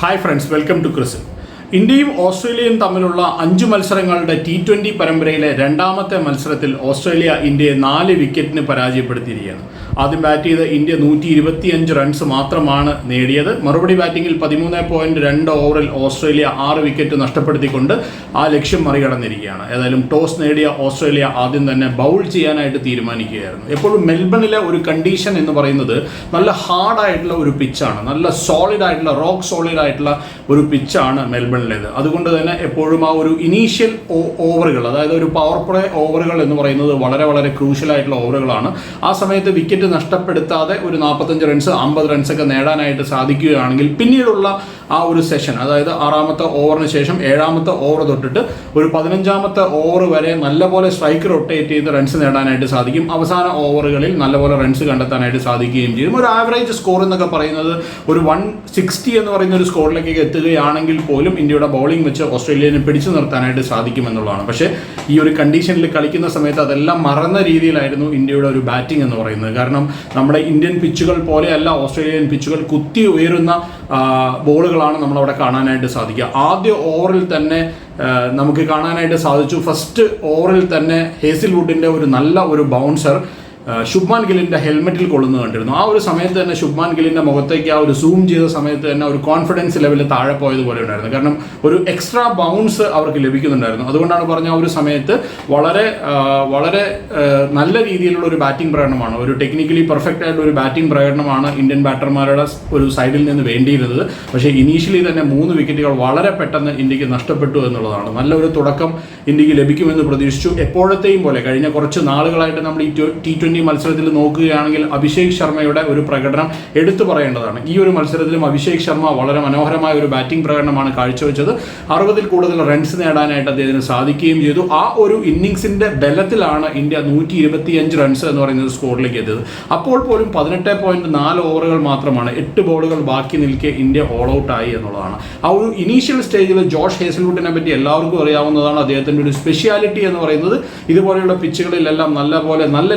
Hi friends welcome to Chris ഇന്ത്യയും ഓസ്ട്രേലിയയും തമ്മിലുള്ള അഞ്ച് മത്സരങ്ങളുടെ ടി ട്വന്റി പരമ്പരയിലെ രണ്ടാമത്തെ മത്സരത്തിൽ ഓസ്ട്രേലിയ ഇന്ത്യയെ നാല് വിക്കറ്റിന് പരാജയപ്പെടുത്തിയിരിക്കുകയാണ്. ആദ്യം ബാറ്റ് ചെയ്ത് ഇന്ത്യ നൂറ്റി ഇരുപത്തിയഞ്ച് റൺസ് മാത്രമാണ് നേടിയത്. മറുപടി ബാറ്റിംഗിൽ പതിമൂന്ന് പോയിന്റ് രണ്ട് ഓവറിൽ ഓസ്ട്രേലിയ ആറ് വിക്കറ്റ് നഷ്ടപ്പെടുത്തിക്കൊണ്ട് ആ ലക്ഷ്യം മറികടന്നിരിക്കുകയാണ്. ഏതായാലും ടോസ് നേടിയ ഓസ്ട്രേലിയ ആദ്യം തന്നെ ബൗൾ ചെയ്യാനായിട്ട് തീരുമാനിക്കുകയായിരുന്നു. എപ്പോഴും മെൽബണിലെ ഒരു കണ്ടീഷൻ എന്ന് പറയുന്നത് നല്ല ഹാർഡായിട്ടുള്ള ഒരു പിച്ചാണ് നല്ല സോളിഡ് ആയിട്ടുള്ള റോക്ക് സോളിഡ് ആയിട്ടുള്ള ഒരു പിച്ചാണ് മെൽബണിലേത്. അതുകൊണ്ട് തന്നെ എപ്പോഴും ആ ഒരു ഇനീഷ്യൽ ഓവറുകൾ അതായത് ഒരു പവർ പ്ലേ ഓവറുകൾ എന്ന് പറയുന്നത് വളരെ വളരെ ക്രൂഷ്യൽ ആയിട്ടുള്ള ഓവറുകളാണ് ആ സമയത്ത് വിക്കറ്റ് നഷ്ടപ്പെടുത്താതെ ഒരു നാൽപ്പത്തഞ്ച് റൺസ് അമ്പത് റൺസ് ഒക്കെ നേടാനായിട്ട് സാധിക്കുകയാണെങ്കിൽ പിന്നീടുള്ള ആ ഒരു സെഷൻ അതായത് ആറാമത്തെ ഓവറിന് ശേഷം ഏഴാമത്തെ ഓവർ തൊട്ടിട്ട് ഒരു പതിനഞ്ചാമത്തെ ഓവർ വരെ നല്ലപോലെ സ്ട്രൈക്ക് റൊട്ടേറ്റ് ചെയ്ത് റൺസ് നേടാനായിട്ട് സാധിക്കും. അവസാന ഓവറുകളിൽ നല്ലപോലെ റൺസ് കണ്ടെത്താനായിട്ട് സാധിക്കുകയും ചെയ്യും. ഒരു ആവറേജ് സ്കോർ എന്നൊക്കെ പറയുന്നത് ഒരു വൺ സിക്സ്റ്റി എന്ന് പറയുന്ന ഒരു സ്കോറിലേക്ക് എത്തുകയാണെങ്കിൽ പോലും ഇന്ത്യയുടെ ബൗളിംഗ് വെച്ച് ഓസ്ട്രേലിയനെ പിടിച്ചു നിർത്താനായിട്ട് സാധിക്കുമെന്നുള്ളതാണ്. പക്ഷേ ഈ ഒരു കണ്ടീഷനിൽ കളിക്കുന്ന സമയത്ത് അതെല്ലാം മറന്ന രീതിയിലായിരുന്നു ഇന്ത്യയുടെ ഒരു ബാറ്റിംഗ് എന്ന് പറയുന്നത്. കാരണം നമ്മുടെ ഇന്ത്യൻ പിച്ചുകൾ പോലെയല്ല ഓസ്ട്രേലിയൻ പിച്ചുകൾ കുത്തി ഉയരുന്ന ബോളുകളാണ് നമ്മളവിടെ കാണാനായിട്ട് സാധിക്കുക. ആദ്യ ഓവറിൽ തന്നെ നമുക്ക് കാണാനായിട്ട് സാധിച്ചു. ഫസ്റ്റ് ഓവറിൽ തന്നെ ഹേസിൽ വുഡിന്റെ ഒരു നല്ല ഒരു ബൗൺസർ ശുഭ്മാൻ ഗില്ലിന്റെ ഹെൽമെറ്റിൽ കൊള്ളുന്നത് കണ്ടിരുന്നു. ആ ഒരു സമയത്ത് തന്നെ ശുഭ്മാൻ ഗില്ലിന്റെ മുഖത്തേക്ക് ആ ഒരു സൂം ചെയ്ത സമയത്ത് തന്നെ ഒരു കോൺഫിഡൻസ് ലെവൽ താഴെ പോയതുപോലെ ഉണ്ടായിരുന്നു. കാരണം ഒരു എക്സ്ട്രാ ബൗൺസ് അവർക്ക് ലഭിക്കുന്നുണ്ടായിരുന്നു. അതുകൊണ്ടാണ് പറഞ്ഞ ആ ഒരു സമയത്ത് വളരെ വളരെ നല്ല രീതിയിലുള്ള ഒരു ബാറ്റിംഗ് പ്രകടനമാണ്. ഒരു ടെക്നിക്കലി പെർഫെക്റ്റ് ആയിട്ടുള്ള ഒരു ബാറ്റിംഗ് പ്രകടനമാണ് ഇന്ത്യൻ ബാറ്റർമാരുടെ ഒരു സൈഡിൽ നിന്ന് വേണ്ടിയിരുന്നത്. പക്ഷേ ഇനീഷ്യലി തന്നെ മൂന്ന് വിക്കറ്റുകൾ വളരെ പെട്ടെന്ന് ഇന്ത്യയ്ക്ക് നഷ്ടപ്പെട്ടു എന്നുള്ളതാണ്. നല്ലൊരു തുടക്കം ഇന്ത്യയ്ക്ക് ലഭിക്കുമെന്ന് പ്രതീക്ഷിച്ചു. എപ്പോഴത്തെയും പോലെ കഴിഞ്ഞ കുറച്ച് നാളുകളായിട്ട് നമ്മൾ ഈ ടി ട്വന്റി മത്സരത്തിൽ നോക്കുകയാണെങ്കിൽ അഭിഷേക് ശർമ്മയുടെ ഒരു പ്രകടനം എടുത്തു പറയേണ്ടതാണ്. ഈ ഒരു മത്സരത്തിലും അഭിഷേക് ശർമ്മ വളരെ മനോഹരമായ ഒരു ബാറ്റിംഗ് പ്രകടനമാണ് കാഴ്ചവെച്ചത്. അറുപതിൽ കൂടുതൽ റൺസ് നേടാനായിട്ട് അദ്ദേഹത്തിന് സാധിക്കുകയും ചെയ്തു. ആ ഒരു ഇന്നിങ്സിന്റെ ബലത്തിലാണ് ഇന്ത്യ നൂറ്റി ഇരുപത്തിയഞ്ച് റൺസ് എന്ന് പറയുന്നത് സ്കോറിലേക്ക് എത്തിയത്. അപ്പോൾ പോലും പതിനെട്ട് പോയിന്റ് നാല് ഓവറുകൾ മാത്രമാണ് എട്ട് ബോളുകൾ ബാക്കി നിൽക്കെ ഇന്ത്യ ഓൾ ഔട്ട് ആയി എന്നുള്ളതാണ്. ആ ഒരു ഇനീഷ്യൽ സ്റ്റേജിൽ ജോഷ് ഹേസൽവുഡിനെ പറ്റി എല്ലാവർക്കും അറിയാവുന്നതാണ് അദ്ദേഹത്തിന്റെ ഒരു സ്പെഷ്യാലിറ്റി എന്ന് പറയുന്നത്. ഇതുപോലെയുള്ള പിച്ചുകളിലെല്ലാം നല്ല പോലെ നല്ല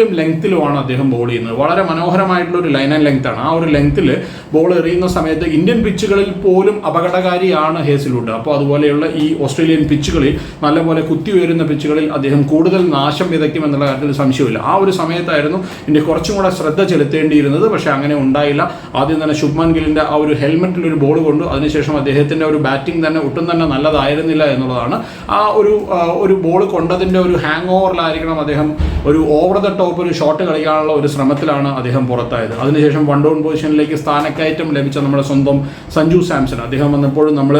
ലൈനിലും ലെങ്ത്തിലുമാണ് അദ്ദേഹം ബോൾ ചെയ്യുന്നത്. വളരെ മനോഹരമായിട്ടുള്ള ഒരു ലൈൻ ആൻഡ് ലെങ്ത് ആണ്. ആ ഒരു ലെങ്ത്തിൽ ബോൾ എറിയുന്ന സമയത്ത് ഇന്ത്യൻ പിച്ചുകളിൽ പോലും അപകടകാരിയാണ് ഹേസിൽവുഡ് അപ്പോൾ അതുപോലെയുള്ള ഈ ഓസ്ട്രേലിയൻ പിച്ചുകളിൽ നല്ലപോലെ കുത്തി ഉയരുന്ന പിച്ചുകളിൽ അദ്ദേഹം കൂടുതൽ നാശം വിതയ്ക്കും എന്നുള്ള കാര്യത്തിൽ സംശയമില്ല. ആ ഒരു സമയത്തായിരുന്നു ഇന്ത്യ കുറച്ചും കൂടെ ശ്രദ്ധ ചെലുത്തേണ്ടിയിരുന്നത്. പക്ഷേ അങ്ങനെ ഉണ്ടായില്ല. ആദ്യം തന്നെ ശുഭ്മാൻ ഗില്ലിന്റെ ആ ഒരു ഹെൽമെറ്റിൽ ഒരു ബോൾ കൊണ്ടു. അതിനുശേഷം അദ്ദേഹത്തിന്റെ ഒരു ബാറ്റിംഗ് തന്നെ ഒട്ടും തന്നെ നല്ലതായിരുന്നില്ല എന്നുള്ളതാണ്. ആ ഒരു ഒരു ബോൾ കൊണ്ടതിന്റെ ഒരു ഹാങ് ഓവറിലായിരിക്കണം അദ്ദേഹം ഒരു ഓവർ ദ ടോപ്പ് ഒരു ഷോട്ട് കളിക്കാനുള്ള ഒരു ശ്രമത്തിലാണ് അദ്ദേഹം പുറത്തായത്. അതിനുശേഷം വൺ ഡൗൺ പൊസിഷനിലേക്ക് സ്ഥാനക്കയറ്റം ലഭിച്ച നമ്മുടെ സ്വന്തം സഞ്ജു സാംസൺ. അദ്ദേഹം വന്നപ്പോഴും നമ്മൾ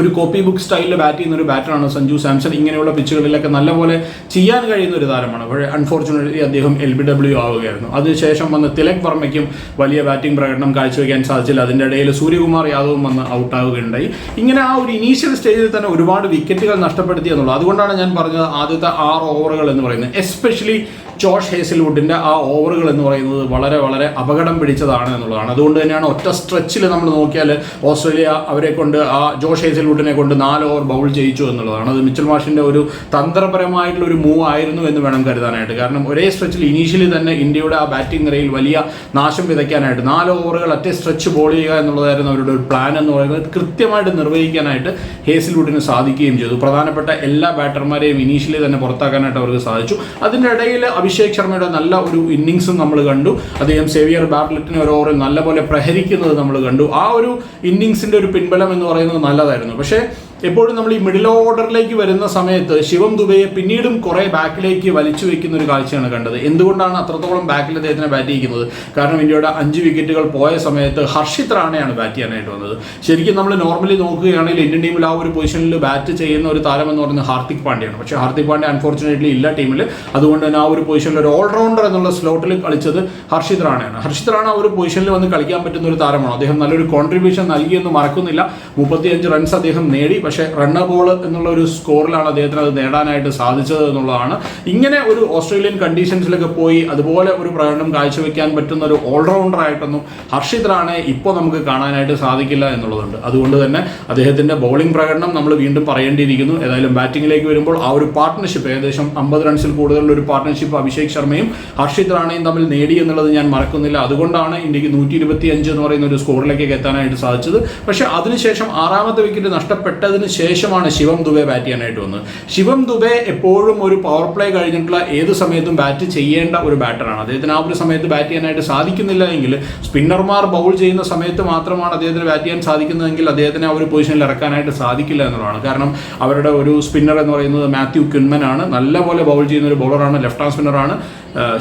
ഒരു കോപ്പി ബുക്ക് സ്റ്റൈലിൽ ബാറ്റ് ചെയ്യുന്ന ഒരു ബാറ്ററാണ് സഞ്ജു സാംസൺ. ഇങ്ങനെയുള്ള പിച്ചുകളിലൊക്കെ നല്ലപോലെ ചെയ്യാൻ കഴിയുന്ന ഒരു താരമാണ്. പക്ഷേ അൺഫോർച്ചുനേറ്റ്ലി അദ്ദേഹം എൽ ബി ഡബ്ല്യു ആവുകയായിരുന്നു. അതിനുശേഷം വന്ന് തിലക് വർമ്മയ്ക്കും വലിയ ബാറ്റിംഗ് പ്രകടനം കാഴ്ചവെക്കാൻ സാധിച്ചില്ല. അതിന്റെ ഇടയിൽ സൂര്യകുമാർ യാദവും വന്ന് ഔട്ടാവുകയുണ്ടായി ഇങ്ങനെ ആ ഒരു ഇനീഷ്യൽ സ്റ്റേജിൽ തന്നെ ഒരുപാട് വിക്കറ്റുകൾ നഷ്ടപ്പെടുത്തി എന്നുള്ളത് അതുകൊണ്ടാണ് ഞാൻ പറഞ്ഞത് ആദ്യത്തെ ആറ് ഓവറുകൾ എന്ന് പറയുന്നത്. എസ്പെഷ്യലി ജോഷ് ഹേസിൽവുഡിന്റെ ആ ഓവറുകൾ എന്ന് പറയുന്നത് വളരെ വളരെ അപകടം പിടിച്ചതാണ് എന്നുള്ളതാണ്. അതുകൊണ്ട് തന്നെയാണ് ഒറ്റ സ്ട്രെച്ചിൽ നമ്മൾ നോക്കിയാൽ ഓസ്ട്രേലിയ അവരെ കൊണ്ട് ആ ജോഷ് ഹേസൽവുഡിനെ കൊണ്ട് നാല് ഓവർ ബൗൾ ചെയ്യിച്ചു എന്നുള്ളതാണ്. അത് മിച്ചൽ മാഷിന്റെ ഒരു തന്ത്രപരമായിട്ടുള്ള ഒരു മൂവ് ആയിരുന്നു എന്ന് വേണം കരുതാനായിട്ട്. കാരണം ഒരേ സ്ട്രെച്ചിൽ ഇനീഷ്യലി തന്നെ ഇന്ത്യയുടെ ആ ബാറ്റിംഗ് നിരയിൽ വലിയ നാശം വിതയ്ക്കാനായിട്ട് നാല് ഓവറുകൾ ഒറ്റ സ്ട്രെച്ച് ബോൾ ചെയ്യുക എന്നുള്ളതായിരുന്നു അവരുടെ ഒരു പ്ലാൻ എന്ന് പറയുന്നത് കൃത്യമായിട്ട് നിർവഹിക്കാനായിട്ട് ഹേസൽവുഡിന് സാധിക്കുകയും ചെയ്തു. പ്രധാനപ്പെട്ട എല്ലാ ബാറ്റർമാരെയും ഇനീഷ്യലി തന്നെ പുറത്താക്കാനായിട്ട് അവർക്ക് സാധിച്ചു. അതിന്റെ ഇടയിൽ അഭിഷേക് ശർമ്മയുടെ നല്ല ഒരു ഇന്നിങ്സും നമ്മൾ കണ്ടു. അദ്ദേഹം സേവിയർ ബാർലറ്റിനെ ഒരു ഓവറിൽ നല്ലപോലെ പ്രഹരിക്കുന്നത് നമ്മൾ കണ്ടു. ആ ഒരു ഇന്നിങ്സിന്റെ ഒരു പിൻബലം എന്ന് പറയുന്നത് നല്ലതായിരുന്നു. പക്ഷേ എപ്പോഴും നമ്മൾ ഈ മിഡിൽ ഓർഡറിലേക്ക് വരുന്ന സമയത്ത് ശിവം ദുബൈയെ പിന്നീടും കുറെ ബാക്കിലേക്ക് വലിച്ചു വെക്കുന്ന ഒരു കാഴ്ചയാണ് കണ്ടത്. എന്തുകൊണ്ടാണ് അത്രത്തോളം ബാക്കിൽ അദ്ദേഹത്തിനെ ബാറ്റ് ചെയ്യുന്നത് കാരണം ഇന്ത്യയുടെ അഞ്ച് വിക്കറ്റുകൾ പോയ സമയത്ത് ഹർഷിത് റാണയാണ് ബാറ്റ് ചെയ്യാനായിട്ട് വന്നത്. ശരിക്കും നമ്മൾ നോർമലി നോക്കുകയാണെങ്കിൽ ഇന്ത്യൻ ടീമിൽ ആ ഒരു പൊസിഷനിൽ ബാറ്റ് ചെയ്യുന്ന ഒരു താരം എന്ന് പറയുന്നത് ഹാർദിക് പാണ്ഡ്യയാണ്. പക്ഷേ ഹാർദിക് പാണ്ഡ്യ അൺഫോർച്ചുനേറ്റ്ലി ഇല്ല ടീമിൽ അതുകൊണ്ട് തന്നെ ആ ഒരു പൊസിഷനിൽ ഒരു ഓൾറൗണ്ടർ എന്നുള്ള സ്ലോട്ടിൽ കളിച്ചത് ഹർഷിത് റാണയാണ്. ഹർഷിത് റാണ ആ ഒരു പൊസിഷനിൽ വന്ന് കളിക്കാൻ പറ്റുന്ന ഒരു താരമാണ്. അദ്ദേഹം നല്ലൊരു കോൺട്രിബ്യൂഷൻ നൽകിയെന്ന് മറക്കുന്നില്ല. മുപ്പത്തിയഞ്ച് റൺസ് അദ്ദേഹം നേടി. പക്ഷേ റണ്ണർ ബോൾ എന്നുള്ള ഒരു സ്കോറിലാണ് അദ്ദേഹത്തിന് അത് നേടാനായിട്ട് സാധിച്ചത് എന്നുള്ളതാണ്. ഇങ്ങനെ ഒരു ഓസ്ട്രേലിയൻ കണ്ടീഷൻസിലൊക്കെ പോയി അതുപോലെ ഒരു പ്രകടനം കാഴ്ചവെക്കാൻ പറ്റുന്ന ഒരു ഓൾറൗണ്ടർ ആയിട്ടൊന്നും ഹർഷിത് റാണെ ഇപ്പോൾ നമുക്ക് കാണാനായിട്ട് സാധിക്കില്ല എന്നുള്ളതുണ്ട്. അതുകൊണ്ട് തന്നെ അദ്ദേഹത്തിന്റെ ബോളിംഗ് പ്രകടനം നമ്മൾ വീണ്ടും പറയേണ്ടിയിരിക്കുന്നു. ഏതായാലും ബാറ്റിംഗിലേക്ക് വരുമ്പോൾ ആ ഒരു പാർട്ട്ണർഷിപ്പ് ഏകദേശം അമ്പത് റൺസിൽ കൂടുതലുള്ള ഒരു പാർട്ട്ണർഷിപ്പ് അഭിഷേക് ശർമ്മയും ഹർഷിത് റാണയും തമ്മിൽ നേടി എന്നുള്ളത് ഞാൻ മറക്കുന്നില്ല. അതുകൊണ്ടാണ് ഇന്ത്യയ്ക്ക് നൂറ്റി ഇരുപത്തി അഞ്ച് എന്ന് പറയുന്ന ഒരു സ്കോറിലേക്ക് എത്താനായിട്ട് സാധിച്ചത്. പക്ഷേ അതിനുശേഷം ആറാമത്തെ വിക്കറ്റ് നഷ്ടപ്പെട്ടതിന് ശേഷമാണ് ശിവം ദുബെ ബാറ്റ് ചെയ്യാനായിട്ട് വന്നത്. ശിവം ദുബെ എപ്പോഴും ഒരു പവർ പ്ലേ കഴിഞ്ഞിട്ടുള്ള ഏത് സമയത്തും ബാറ്റ് ചെയ്യേണ്ട ഒരു ബാറ്ററാണ് അദ്ദേഹത്തിന് ആ ഒരു സമയത്ത് ബാറ്റ് ചെയ്യാനായിട്ട് സാധിക്കുന്നില്ല എങ്കിൽ സ്പിന്നർമാർ ബൗൾ ചെയ്യുന്ന സമയത്ത് മാത്രമാണ് അദ്ദേഹത്തിന് ബാറ്റ് ചെയ്യാൻ സാധിക്കുന്നതെങ്കിൽ അദ്ദേഹത്തിന് ആ ഒരു പൊസിഷനിൽ ഇറക്കാനായിട്ട് സാധിക്കില്ല എന്നുള്ളതാണ്. കാരണം അവരുടെ ഒരു സ്പിന്നർ എന്ന് പറയുന്നത് മാത്യു ക്യുൻമൻ ആണ് നല്ലപോലെ ബൗൾ ചെയ്യുന്ന ഒരു ബൗളറാണ് ലെഫ്റ്റ് ആം സ്പിന്നറാണ്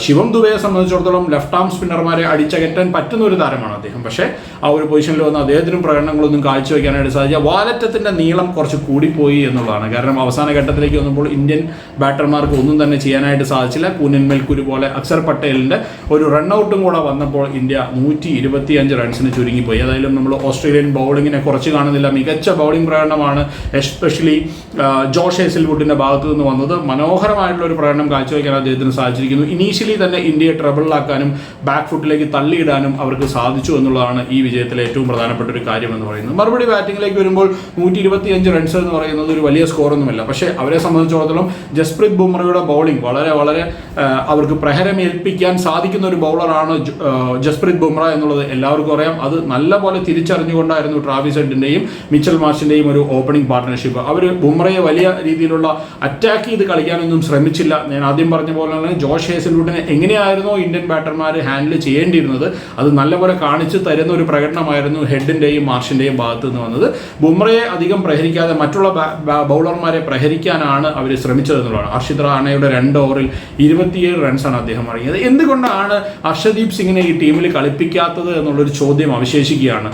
ശിവം ദുബെയെ സംബന്ധിച്ചിടത്തോളം ലെഫ്റ്റ് ആം സ്പിന്നർമാരെ അടിച്ചകറ്റാൻ പറ്റുന്ന ഒരു താരമാണ് അദ്ദേഹം. പക്ഷേ ആ ഒരു പൊസിഷനിൽ വന്ന് അദ്ദേഹത്തിനും പ്രകടനങ്ങളൊന്നും കാഴ്ചവെക്കാനായിട്ട് സാധിച്ച വാലറ്റത്തിന്റെ നീളം കുറച്ച് കൂടിപ്പോയി എന്നുള്ളതാണ്. കാരണം അവസാന ഘട്ടത്തിലേക്ക് വന്നപ്പോൾ ഇന്ത്യൻ ബാറ്റർമാർക്ക് ഒന്നും തന്നെ ചെയ്യാനായിട്ട് സാധിച്ചില്ല. കൂനൻ മെൽക്കുരു പോലെ അക്സർ പട്ടേലിന്റെ ഒരു റണ്ണൌട്ടും കൂടെ വന്നപ്പോൾ ഇന്ത്യ നൂറ്റി ഇരുപത്തി അഞ്ച് റൺസിന് ചുരുങ്ങിപ്പോയി. ഏതായാലും നമ്മൾ ഓസ്ട്രേലിയൻ ബൗളിങ്ങിനെ കുറച്ച് കാണുന്നില്ല. മികച്ച ബൗളിംഗ് പ്രകടനമാണ് എസ്പെഷ്യലി ജോഷ് ഹേസിൽവുഡിന്റെ ഭാഗത്തു നിന്ന് വന്നത്. മനോഹരമായിട്ടുള്ള ഒരു പ്രകടനം കാഴ്ചവെക്കാൻ അദ്ദേഹത്തിന് സാധിച്ചിരിക്കുന്നു. ഇനീഷ്യലി തന്നെ ഇന്ത്യയെ ട്രബിളിലാക്കാനും ബാക്ക് ഫുട്ടിലേക്ക് തള്ളിയിടാനും അവർക്ക് സാധിച്ചു എന്നുള്ളതാണ് ഈ വിജയത്തിലെ ഏറ്റവും പ്രധാനപ്പെട്ട ഒരു കാര്യം എന്ന് പറയുന്നത്. മറുപടി ബാറ്റിംഗിലേക്ക് വരുമ്പോൾ നൂറ്റി ഇരുപത്തിയഞ്ച് റൺസ് എന്ന് പറയുന്നത് ഒരു വലിയ സ്കോറൊന്നുമല്ല പക്ഷേ അവരെ സംബന്ധിച്ചിടത്തോളം ജസ്പ്രീത് ബുംറയുടെ ബൗളിംഗ് വളരെ വളരെ അവർക്ക് പ്രഹരമേൽപ്പിക്കാൻ സാധിക്കുന്ന ഒരു ബൗളറാണ് ജസ്പ്രീത് ബുംറ എന്നുള്ളത് എല്ലാവർക്കും അറിയാം. അത് നല്ലപോലെ തിരിച്ചറിഞ്ഞുകൊണ്ടായിരുന്നു ട്രാവിസ് ഹെഡിന്റെയും മിച്ചൽ മാർഷിന്റെയും ഒരു ഓപ്പണിംഗ് പാർട്ട്ണർഷിപ്പ് അവർ ബുംറയെ വലിയ രീതിയിലുള്ള അറ്റാക്ക് ചെയ്ത് കളിക്കാനൊന്നും ശ്രമിച്ചില്ല. ഞാൻ ആദ്യം പറഞ്ഞ പോലെ തന്നെ ജോഷ് ഹേസൽവുഡിനെ എങ്ങനെയായിരുന്നോ ഇന്ത്യൻ ബാറ്റർമാർ ഹാൻഡിൽ ചെയ്യേണ്ടിയിരുന്നത്? അത് നല്ലപോലെ കാണിച്ചു തരുന്ന ഒരു പ്രകടനമായിരുന്നു ഹെഡിന്റെയും മാർഷിന്റെയും ഭാഗത്ത് നിന്ന് വന്നത്. ബുംറയെ അധികം പ്രഹരിക്കാതെ മറ്റുള്ള ബൗളർമാരെ പ്രഹരിക്കാനാണ് അവർ ശ്രമിച്ചത് എന്നുള്ളതാണ്. അർഷിത് റാണയുടെ രണ്ട് ഓവറിൽ ഇരുപത്തിയേഴ് റൺസാണ് അദ്ദേഹം ഇറങ്ങിയത്. എന്തുകൊണ്ടാണ് അർഷദീപ് സിംഗിനെ ഈ ടീമിൽ കളിപ്പിക്കാത്തത് എന്നുള്ളൊരു ചോദ്യം അവശേഷിക്കുകയാണ്.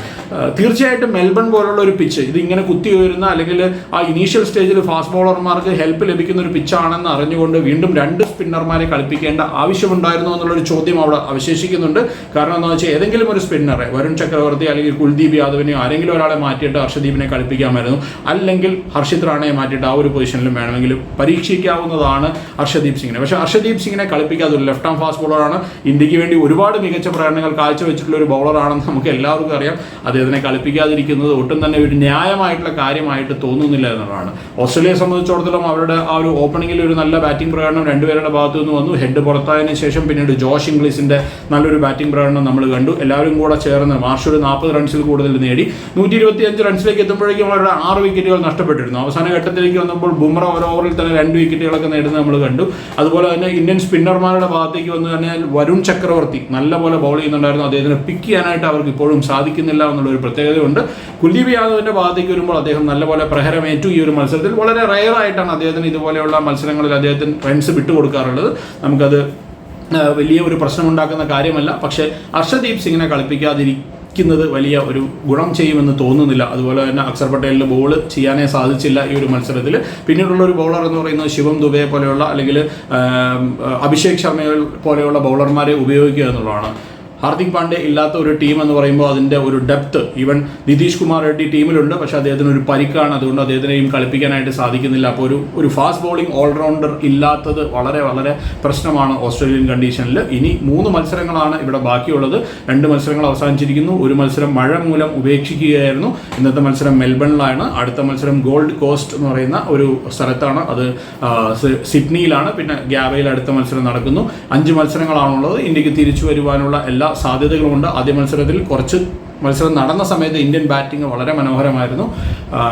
തീർച്ചയായിട്ടും മെൽബൺ പോലുള്ള ഒരു പിച്ച് ഇത് ഇങ്ങനെ കുത്തി ഉയരുന്ന അല്ലെങ്കിൽ ആ ഇനീഷ്യൽ സ്റ്റേജിൽ ഫാസ്റ്റ് ബോളർമാർക്ക് ഹെൽപ്പ് ലഭിക്കുന്ന ഒരു പിച്ചാണെന്ന് അറിഞ്ഞുകൊണ്ട് വീണ്ടും രണ്ട് സ്പിന്നർമാരെ കളിപ്പിക്കേണ്ട ആവശ്യമുണ്ടായിരുന്നു എന്നുള്ളൊരു ചോദ്യം അവിടെ അവശേഷിക്കുന്നുണ്ട്. കാരണം എന്താണെന്ന് വെച്ചാൽ ഏതെങ്കിലും ഒരു സ്പിന്നറെ വരുൺ ചക്രവർത്തി അല്ലെങ്കിൽ കുൽദീപ് യാദവിനെയോ ആരെങ്കിലും ഒരാളെ മാറ്റിയിട്ട് അർഷദീപിനെ കളിപ്പിക്കാമായിരുന്നു. അല്ലെങ്കിൽ ഹർഷിത് റാണയെ മാറ്റിയിട്ട് ആ ഒരു പൊസിഷനിലും വേണമെങ്കിൽ പരീക്ഷിക്കാവുന്നതാണ് ഹർഷദീപ് സിംഗിനെ. പക്ഷേ ഹർഷദീപ് സിംഗിനെ കളിപ്പിക്കാതെ ഒരു ലെഫ്റ്റ് ആം ഫാസ്റ്റ് ബോളറാണ് ഇന്ത്യയ്ക്ക് വേണ്ടി ഒരുപാട് മികച്ച പ്രകടനങ്ങൾ കാഴ്ചവെച്ചിട്ടുള്ള ഒരു ബൗളറാണെന്ന് നമുക്ക് എല്ലാവർക്കും അറിയാം. അദ്ദേഹത്തിനെ കളിപ്പിക്കാതിരിക്കുന്നത് ഒട്ടും തന്നെ ഒരു ന്യായമായിട്ടുള്ള കാര്യമായിട്ട് തോന്നുന്നില്ല എന്നുള്ളതാണ്. ഓസ്ട്രേലിയയെ സംബന്ധിച്ചിടത്തോളം അവരുടെ ആ ഒരു ഓപ്പണിംഗിൽ ഒരു നല്ല ബാറ്റിംഗ് പ്രകടനം രണ്ടുപേരുടെ ഭാഗത്തു നിന്ന് വന്നു. ഹെഡ് പുറത്തായതിനു ശേഷം പിന്നീട് ജോഷ് ഇംഗ്ലീഷിന്റെ നല്ലൊരു ബാറ്റിംഗ് പ്രകടനം നമ്മൾ കണ്ടു. എല്ലാവരും കൂടെ ചേർന്ന് മാർഷ് ഒരു നാൽപ്പത് റൺസിൽ കൂടുതൽ നേടി. നൂറ്റി ഇരുപത്തി അഞ്ച് റൺസിലേക്ക് എത്തുമ്പോഴേക്കും അവരുടെ ആറ് വിക്കറ്റുകൾ നഷ്ടപ്പെട്ടിരുന്നു. അവസാന ഘട്ടത്തിലേക്ക് വന്നപ്പോൾ ബുംറ ഒരു ഓവറിൽ തന്നെ രണ്ട് വിക്കറ്റുകളൊക്കെ നേടുന്നത് നമ്മൾ കണ്ടു. അതുപോലെ തന്നെ ഇന്ത്യൻ സ്പിന്നർമാരുടെ ഭാഗത്തേക്ക് വന്നു തന്നെ വരുൺ ചക്രവർത്തി നല്ലപോലെ ബൗൾ ചെയ്യുന്നുണ്ടായിരുന്നു. അദ്ദേഹത്തിന് പിക്ക് ചെയ്യാനായിട്ട് അവർക്ക് ഇപ്പോഴും സാധിക്കുന്നില്ല എന്നുള്ള ഒരു പ്രത്യേകതയുണ്ട്. കുൽദീപ് യാദവിന്റെ ഭാഗത്തേക്ക് വരുമ്പോൾ അദ്ദേഹം നല്ലപോലെ പ്രഹരമേറ്റു ഈ ഒരു മത്സരത്തിൽ. വളരെ റയർ ആയിട്ടാണ് അദ്ദേഹത്തിന് ഇതുപോലെയുള്ള മത്സരങ്ങളിൽ അദ്ദേഹത്തിന് റൺസ് വിട്ടുകൊടുക്കാറുള്ളത് നമുക്കത് വലിയ ഒരു പ്രശ്നമുണ്ടാക്കുന്ന കാര്യമല്ല. പക്ഷേ ഹർഷദീപ് സിംഗിനെ കളിപ്പിക്കാതിരിക്കുന്നത് വലിയ ഒരു ഗുണം ചെയ്യുമെന്ന് തോന്നുന്നില്ല. അതുപോലെ തന്നെ അക്സർ പട്ടേലിന് ബോൾ ചെയ്യാനേ സാധിച്ചില്ല ഈ ഒരു മത്സരത്തിൽ. പിന്നീടുള്ള ഒരു ബൗളർ എന്ന് പറയുന്നത് ശിവം ദുബെ പോലെയുള്ള അല്ലെങ്കിൽ അഭിഷേക് ശർമ്മ പോലെയുള്ള ബൗളർമാരെ ഉപയോഗിക്കുക എന്നുള്ളതാണ്. ഹാർദിക് പാണ്ഡ്യ ഇല്ലാത്ത ഒരു ടീം എന്ന് പറയുമ്പോൾ അതിന്റെ ഒരു ഡെപ്ത് ഈവൻ നിതീഷ് കുമാർ റെഡ്ഡി ടീമിലുണ്ട് പക്ഷേ അദ്ദേഹത്തിന് ഒരു പരിക്കാണ്. അതുകൊണ്ട് അദ്ദേഹത്തിനെയും കളിപ്പിക്കാനായിട്ട് സാധിക്കുന്നില്ല. അപ്പോൾ ഒരു ഒരു ഫാസ്റ്റ് ബോളിംഗ് ഓൾറൗണ്ടർ ഇല്ലാത്തത് വളരെ വളരെ പ്രശ്നമാണ് ഓസ്ട്രേലിയൻ കണ്ടീഷനിൽ ഇനി മൂന്ന് മത്സരങ്ങളാണ് ഇവിടെ ബാക്കിയുള്ളത്. രണ്ട് മത്സരങ്ങൾ അവസാനിച്ചിരിക്കുന്നു. ഒരു മത്സരം മഴ മൂലം ഉപേക്ഷിക്കുകയായിരുന്നു. ഇന്നത്തെ മത്സരം മെൽബണിലാണ്. അടുത്ത മത്സരം ഗോൾഡ് കോസ്റ്റ് എന്ന് പറയുന്ന ഒരു സ്ഥലത്താണ്. അത് സിഡ്നിയിലാണ്. പിന്നെ ഗ്യാബയിൽ അടുത്ത മത്സരം നടക്കുന്നു. അഞ്ച് മത്സരങ്ങളാണുള്ളത്. ഇന്ത്യയ്ക്ക് തിരിച്ചു വരുവാനുള്ള എല്ലാ സാധ്യതകളുമുണ്ട് ആദ്യ മത്സരത്തിൽ കുറച്ച് മത്സരം നടന്ന സമയത്ത് ഇന്ത്യൻ ബാറ്റിംഗ് വളരെ മനോഹരമായിരുന്നു.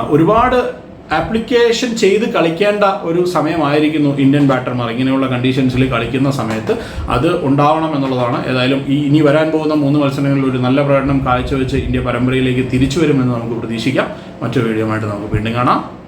ഒരുപാട് ആപ്ലിക്കേഷൻ ചെയ്ത് കളിക്കേണ്ട ഒരു സമയമായിരിക്കുന്നു ഇന്ത്യൻ ബാറ്റർമാർ. ഇങ്ങനെയുള്ള കണ്ടീഷൻസിൽ കളിക്കുന്ന സമയത്ത് അത് ഉണ്ടാവണം എന്നുള്ളതാണ്. ഏതായാലും ഈ ഇനി വരാൻ പോകുന്ന മൂന്ന് മത്സരങ്ങളിൽ ഒരു നല്ല പ്രകടനം കാഴ്ചവെച്ച് ഇന്ത്യ പരമ്പരയിലേക്ക് തിരിച്ചു വരുമെന്ന് നമുക്ക് പ്രതീക്ഷിക്കാം. മറ്റൊരു വീഡിയോ നമുക്ക് വീണ്ടും കാണാം.